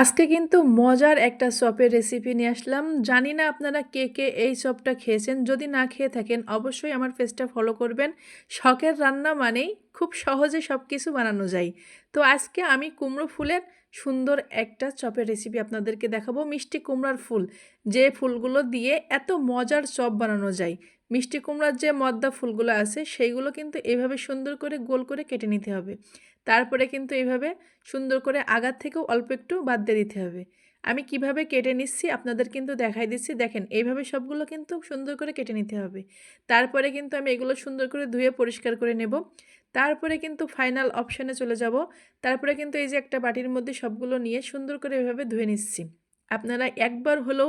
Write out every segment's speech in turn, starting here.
আজকে কিন্তু মজার একটা চপের রেসিপি নিয়ে আসলাম। জানি না আপনারা কে কে এই চপটা খেয়েছেন। যদি না খেয়ে থাকেন, অবশ্যই আমার ফেসটা ফলো করবেন। শখের রান্না মানেই খুব সহজে সব কিছু বানানো যায়। তো আজকে আমি কুমড়ো ফুলের সুন্দর একটা চপের রেসিপি আপনাদেরকে দেখাবো। মিষ্টি কুমড়ার ফুল, যে ফুলগুলো দিয়ে এত মজার চপ বানানো যায়। মিষ্টি কুমড়ার যে মদ্দা ফুলগুলো আছে, সেইগুলো কিন্তু এভাবে সুন্দর করে গোল করে কেটে নিতে হবে। তারপরে কিন্তু এইভাবে সুন্দর করে আগার থেকেও অল্প একটু বাদ দিয়ে দিতে হবে। আমি কীভাবে কেটে নিচ্ছি আপনাদের কিন্তু দেখাই দিচ্ছি। দেখেন, এইভাবে সবগুলো কিন্তু সুন্দর করে কেটে নিতে হবে। তারপরে কিন্তু আমি এগুলো সুন্দর করে ধুয়ে পরিষ্কার করে নেব। তারপরে কিন্তু ফাইনাল অপশানে চলে যাব। তারপরে কিন্তু এই যে একটা বাটির মধ্যে সবগুলো নিয়ে সুন্দর করে এভাবে ধুয়ে নিচ্ছি। আপনারা একবার হলেও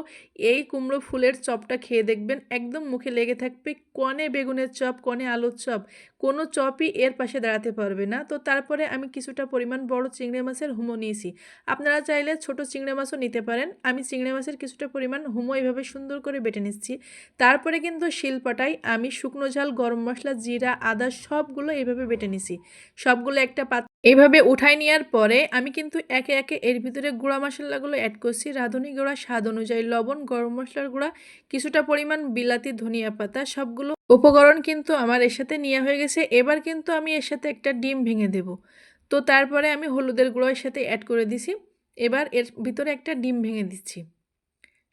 এই কুমড়ো ফুলের চপটা খেয়ে দেখবেন, একদম মুখে লেগে থাকবে, কনে বেগুনের চপ, কনে আলুর চপ, কোনো চপই এর পাশে দাঁড়াতে পারবে না। তো তারপরে আমি কিছুটা পরিমাণ বড় চিংড়ি মাছের হুমো নিয়েছি। আপনারা চাইলে ছোট চিংড়ি মাছও নিতে পারেন। আমি চিংড়ি মাছের কিছুটা পরিমাণ হুমো এভাবে সুন্দর করে বেটে নিচ্ছি। তারপরে কিন্তু শিলপাটাই আমি শুকনো ঝাল, গরম মশলা, জিরা, আদা সবগুলো এইভাবে বেটে নিছি। সবগুলো একটা পাত্র এইভাবে উঠাই নেওয়ার পরে আমি কিন্তু একে একে এর ভিতরে গুঁড়া মশলাগুলো অ্যাড করছি। রাঁধুনি গুঁড়া, স্বাদ অনুযায়ী লবণ, গরম মশলার গুঁড়া, কিছুটা পরিমাণ বিলাতি, ধনিয়া পাতা, সবগুলো উপকরণ কিন্তু আমার এর সাথে নেওয়া হয়ে গেছে। এবার কিন্তু আমি এর সাথে একটা ডিম ভেঙে দেব। তো তারপরে আমি হলুদের গুঁড়োর সাথে অ্যাড করে দিছি। এবার এর ভিতরে একটা ডিম ভেঙে দিচ্ছি।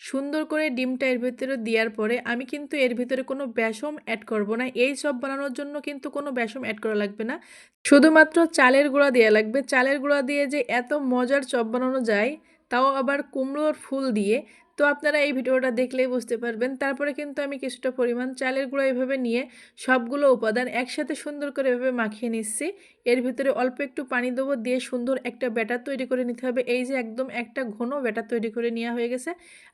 সুন্দর করে ডিমটা এর ভিতরে দেওয়ার পরে আমি কিন্তু এর ভিতরে কোনো বেসম অ্যাড করব না। এই সব বানানোর জন্য কিন্তু কোনো বেসম অ্যাড করা লাগবে না। শুধুমাত্র চালের গুঁড়া দেওয়া লাগবে। চালের গুঁড়া দিয়ে যে এত মজার চপ বানানো যায়, তাও আবার কুমড়োর ফুল দিয়ে তো আপনারা এই ভিডিওটা দেখলেই বুঝতে পারবেন। তারপরে কিন্তু আমি কিছুটা পরিমাণ চালের গুঁড়ো এভাবে নিয়ে সবগুলো উপাদান একসাথে সুন্দর করে এভাবে মাখিয়ে নিচ্ছি। এর ভিতরে অল্প একটু পানি দেবো দিয়ে সুন্দর একটা ব্যাটার তৈরি করে নিতে হবে। এই যে একদম একটা ঘন ব্যাটার তৈরি করে নেওয়া হয়ে গেছে।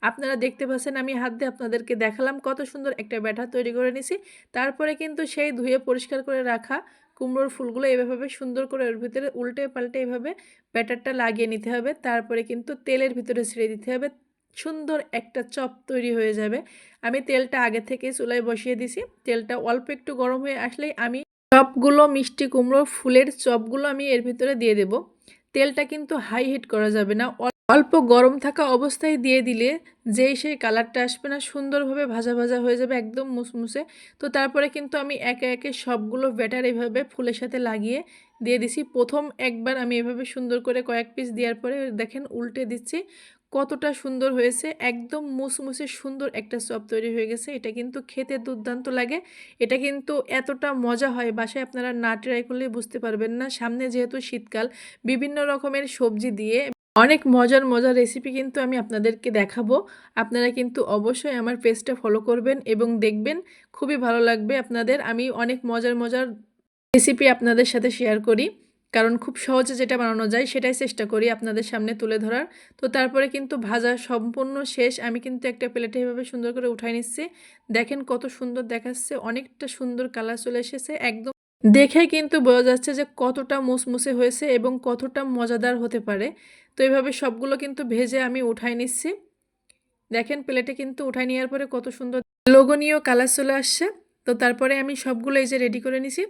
আপনারা দেখতে পাচ্ছেন আমি হাত দিয়ে আপনাদেরকে দেখালাম কত সুন্দর একটা ব্যাটার তৈরি করে নিছি তারপরে কিন্তু সেই ধুয়ে পরিষ্কার করে রাখা কুমড়োর ফুলগুলো এভাবে সুন্দর করে ওর ভিতরে উল্টে পাল্টে এভাবে ব্যাটারটা লাগিয়ে নিতে হবে। তারপরে কিন্তু তেলের ভিতরে ছেড়ে দিতে হবে। সুন্দর একটা চপ তৈরি হয়ে যাবে। আমি তেলটা আগে থেকে চুলায় বসিয়ে দিছি। তেলটা অল্প একটু গরম হয়ে আসলেই আমি চপগুলো, মিষ্টি কুমড়ো, ফুলের চপগুলো আমি এর ভিতরে দিয়ে দেব। তেলটা কিন্তু হাই হিট করা যাবে না। অল্প গরম থাকা অবস্থায় দিয়ে দিলে যেই সেই কালারটা আসবে না, সুন্দরভাবে ভাজা ভাজা হয়ে যাবে, একদম মুসমুসে। তো তারপরে কিন্তু আমি একে একে সবগুলো ব্যাটার এভাবে ফুলের সাথে লাগিয়ে দিয়ে দিছি। প্রথম একবার আমি এভাবে সুন্দর করে কয়েক পিস দেওয়ার পরে দেখেন উল্টে দিচ্ছি। কতটা সুন্দর হয়েছে, একদম মুসমুসে সুন্দর একটা চপ তৈরি হয়ে গেছে। এটা কিন্তু খেতে দুর্দান্ত লাগে। এটা কিন্তু এতটা মজা হয়, বাসায় আপনারা না ট্রাই করলে বুঝতে পারবেন না। সামনে যেহেতু শীতকাল, বিভিন্ন রকমের সবজি দিয়ে অনেক মজার মজার রেসিপি কিন্তু আমি আপনাদেরকে দেখাবো। আপনারা কিন্তু অবশ্যই আমার পেজটা ফলো করবেন এবং দেখবেন, খুবই ভালো লাগবে আপনাদের। আমি অনেক মজার মজার রেসিপি আপনাদের সাথে শেয়ার করি। কারণ খুব সহজে যেটা বানানো যায় সেটাই চেষ্টা করি আপনাদের সামনে তুলে ধরার। তো তারপরে কিন্তু ভাজা সম্পূর্ণ শেষ। আমি কিন্তু একটা প্লেটে এভাবে সুন্দর করে উঠাই নিচ্ছি। দেখেন কত সুন্দর দেখাচ্ছে, অনেকটা সুন্দর কালার চলে এসেছে, একদম। দেখে কিন্তু বোঝা যাচ্ছে যে কতটা মুসমুসে হয়েছে এবং কতটা মজাদার হতে পারে। তো এইভাবে সবগুলো কিন্তু ভেজে আমি উঠাই নিচ্ছি। দেখেন প্লেটে কিন্তু উঠাই নেওয়ার পরে কত সুন্দর লোগনীয় কালার চলে আসছে। তো তারপরে আমি সবগুলো এই যে রেডি করে নিছি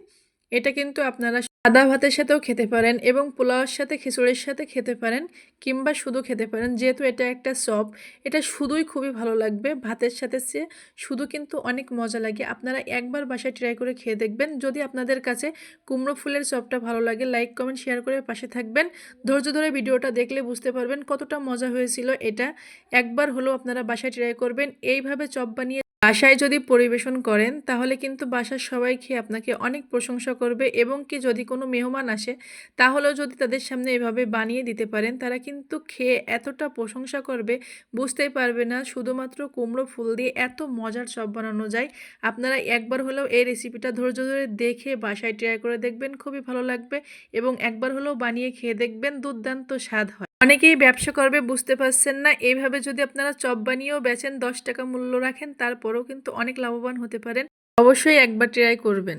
এটা কিন্তু আপনারা সাদা ভাতের সাথেও খেতে পারেন এবং পোলাওয়ের সাথে, খিচুড়ির সাথে খেতে পারেন কিংবা শুধু খেতে পারেন। যেহেতু এটা একটা চপ, এটা শুধুই খুবই ভালো লাগবে। ভাতের সাথে সে শুধু কিন্তু অনেক মজা লাগে। আপনারা একবার বাসায় ট্রাই করে খেয়ে দেখবেন। যদি আপনাদের কাছে কুমড়ো ফুলের চপটা ভালো লাগে লাইক কমেন্ট শেয়ার করে পাশে থাকবেন। ধৈর্য ধরে ভিডিওটা দেখলে বুঝতে পারবেন কতটা মজা হয়েছিল এটা। একবার হলেও আপনারা বাসায় ট্রাই করবেন। এইভাবে চপ বানিয়ে বাসায় যদি পরিবেশন করেন, তাহলে কিন্তু বাসার সবাই খেয়ে আপনাকে অনেক প্রশংসা করবে এবং কি যদি কোনো মেহমান আসে, তাহলেও যদি তাদের সামনে এভাবে বানিয়ে দিতে পারেন, তারা কিন্তু খেয়ে এতটা প্রশংসা করবে, বুঝতেই পারবে না শুধুমাত্র কুমড়ো ফুল দিয়ে এত মজার চপ বানানো যায়। আপনারা একবার হলেও এই রেসিপিটা ধৈর্য ধরে দেখে বাসায় ট্রাই করে দেখবেন, খুবই ভালো লাগবে এবং একবার হলেও বানিয়ে খেয়ে দেখবেন দুর্দান্ত স্বাদ হয়। অনেকেই ব্যবসা করবে, বুঝতে পারছেন না এইভাবে যদি আপনারা চপ বানিয়েও বেচেন, দশ টাকা মূল্য রাখেন, তারপরেও কিন্তু অনেক লাভবান হতে পারেন। অবশ্যই একবার ট্রাই করবেন।